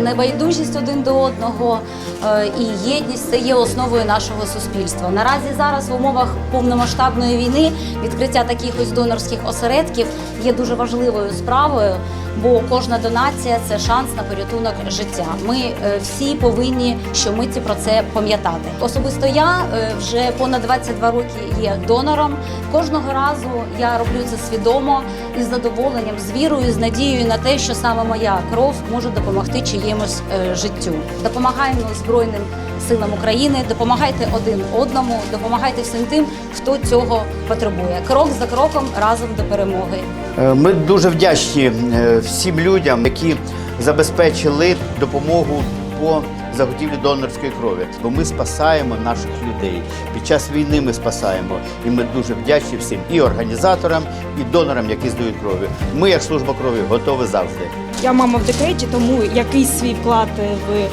небайдужість один до одного е, і єдність це є основою нашого суспільства. Наразі зараз в умовах повномасштабної війни відкриття таких ось донорських осередків є дуже важливою справою, бо кожна донація це шанс на порятунок життя. Ми е, всі повинні щомиті про це пам'ятати. Особисто я е, вже понад 22 роки є донором. Кожного разу я роблю це свідомо і з задоволенням, з вірою, з надією на те, що саме моя кров може допомогти чиємусь е, життю. Допомагаємо Збройним силам України, допомагайте один одному, допомагайте всім тим, хто цього потребує. Крок за кроком разом до перемоги. Е, Ми дуже вдячні е, всім людям, які забезпечили допомогу по заготівлі донорської крові, бо ми спасаємо наших людей. Під час війни ми спасаємо, і ми дуже вдячні всім і організаторам, і донорам, які здають крові. Ми, як служба крові, готові завжди. Я мама в декреті, тому якийсь свій вклад в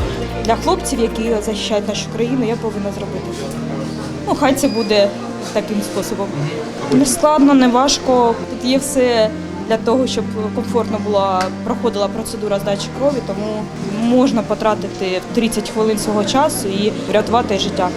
для хлопців, які захищають нашу країну, я повинна зробити. Ну, хай це буде таким способом. Не складно, не важко. Тут є все для того, щоб комфортно була проходила процедура здачі крові, тому можна потратити 30 хвилин свого часу і врятувати життя.